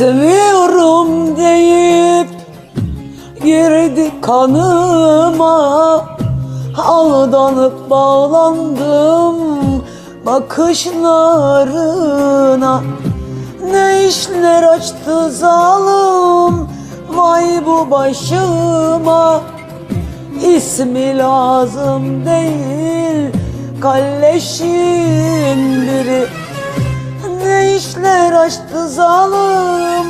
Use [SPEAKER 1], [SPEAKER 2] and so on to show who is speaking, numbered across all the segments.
[SPEAKER 1] Seviyorum deyip girdi kanıma. Aldanıp bağlandım bakışlarına. Ne işler açtı zalim vay bu başıma. İsmi lazım değil kalleşin biri işler açtı zalim.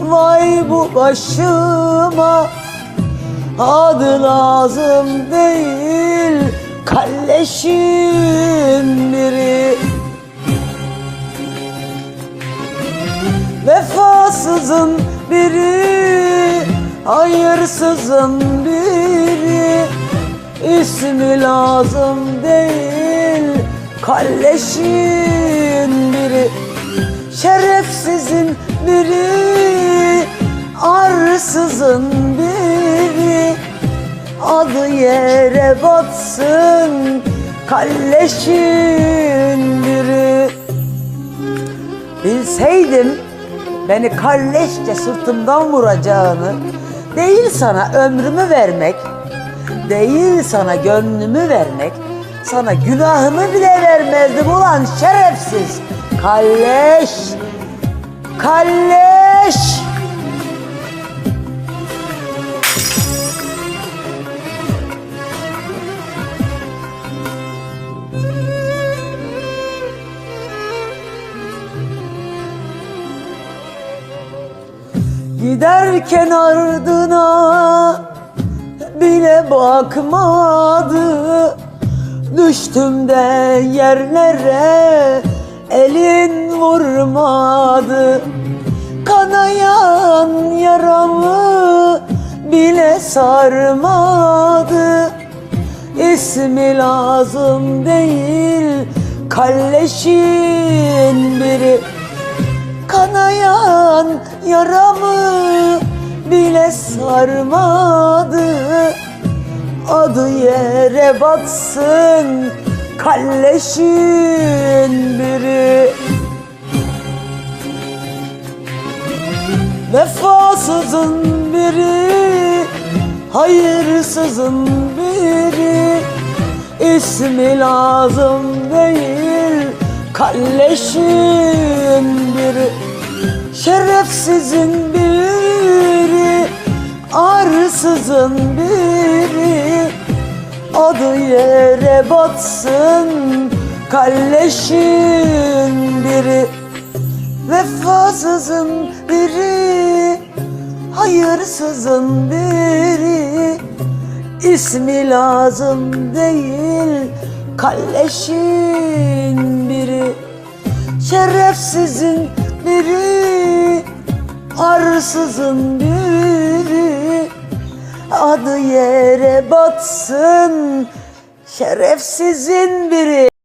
[SPEAKER 1] Vay bu başıma. Adı lazım değil Kalleşin biri. Vefasızın biri Hayırsızın biri. İsmi lazım değil Kalleşin Adı yere batsın Kalleşin biri. Bilseydim beni kalleşçe sırtımdan vuracağını Değil sana ömrümü vermek Değil sana gönlümü vermek Sana günahımı bile vermezdim ulan şerefsiz. Kalleş Kalleş Giderken ardına bile bakmadı. Düştüm de yerlere elin vurmadı. Kanayan yaramı bile sarmadı. İsmi lazım değil kalleşin biri Kanayan yaramı bile sarmadı. Adı yere batsın kalleşin biri. Vefasızın biri Hayırsızın biri. İsmi lazım değil Kalleşin biri Şerefsizin biri Arsızın biri. Adı yere batsın Kalleşin biri. Vefasızın biri Hayırsızın biri. İsmi lazım değil Kalleşin biri. Şerefsizin biri Arsızın biri Adı yere batsın Şerefsizin biri